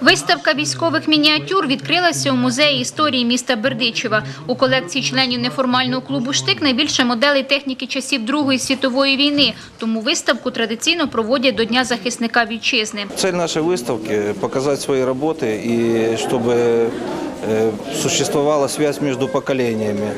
Виставка військових мініатюр відкрилася у музеї історії міста Бердичева. У колекції членів неформального клубу «Штик» найбільше моделей техніки часів Другої світової війни. Тому виставку традиційно проводять до Дня захисника вітчизни. Цель нашей выставки – показать свои работы и чтобы э, существовала связь между поколениями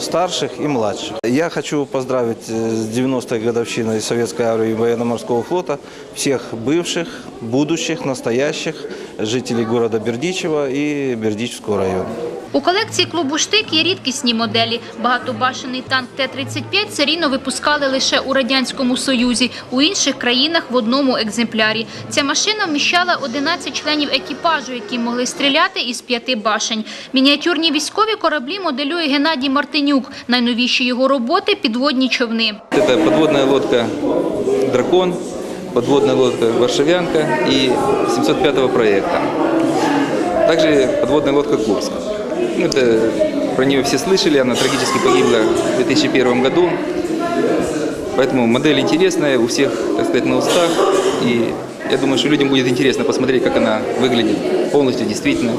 старших и младших. Я хочу поздравить э, с 90-й годовщиной Советской армии и военно-морского флота всех бывших, будущих, настоящих жителей города Бердичева и Бердичевского района. У колекції клубу «Штик» є рідкісні моделі. Багатобашений танк Т-35 серійно випускали лише у Радянському Союзі, у інших країнах в одному екземплярі. Ця машина вміщала 11 членів екіпажу, які могли стріляти із п'яти башень. Мініатюрні військові кораблі моделює Геннадій Мартинюк. Найновіші його роботи – підводні човни. Это подводная лодка «Дракон», подводная лодка «Варшавянка» и 705 проекта. Также подводная лодка «Курск». Ну, Это, про нее все слышали, она трагически погибла в 2001 году. Поэтому модель интересная, у всех, так сказать, на устах. И я думаю, что людям будет интересно посмотреть, как она выглядит полностью, действительно.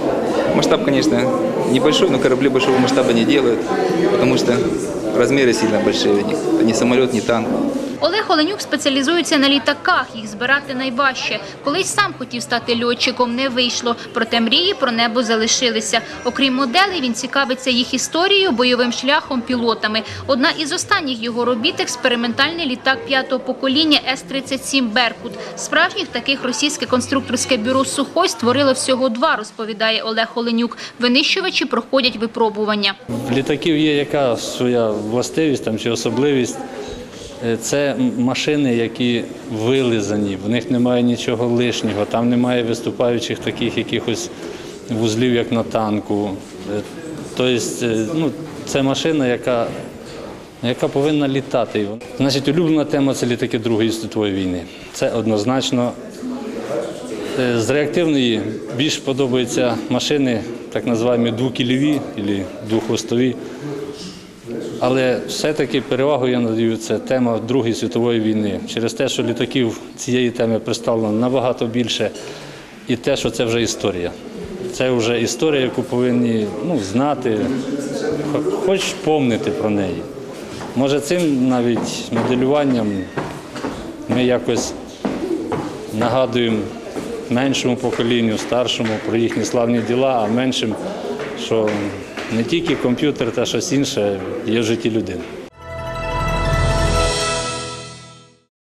Масштаб, конечно, небольшой, но корабли большого масштаба не делают, потому что размеры сильно большие у них. Это не самолет, не танк. Олег Оленюк спеціалізується на літаках, їх збирати найважче. Колись сам хотів стати льотчиком, не вийшло. Проте мрії про небо залишилися. Окрім моделей, він цікавиться їх історією, бойовим шляхом, пілотами. Одна із останніх його робіт – експериментальний літак п'ятого покоління С-37 «Беркут». Справжніх таких російське конструкторське бюро «Сухой» створило всього два, розповідає Олег Оленюк. Винищувачі проходять випробування. Літаків є яка своя властивість там, чи особливість. Е, Це машини, які вилизані, в них немає нічого лишнього, там немає виступаючих таких якихось вузлів, як на танку. Е, Тобто, е, ну, це машина, яка, яка повинна літати. Значить, улюблена тема це літаки Другої світової війни. Це однозначно З реактивної більш подобаються машини, так називаємо двокільові або двохвостові. Але все-таки перевагу я надаю це тема Другої світової війни. Через те, що літаків цієї теми представлено набагато більше, і те, що це вже історія. Це вже історія, яку повинні ну, знати, хоч помнити про неї. Може, цим навіть моделюванням ми якось нагадуємо меншому поколінню, старшому про їхні славні діла, а меншим, що не тільки комп'ютер та щось інше є в житті людини.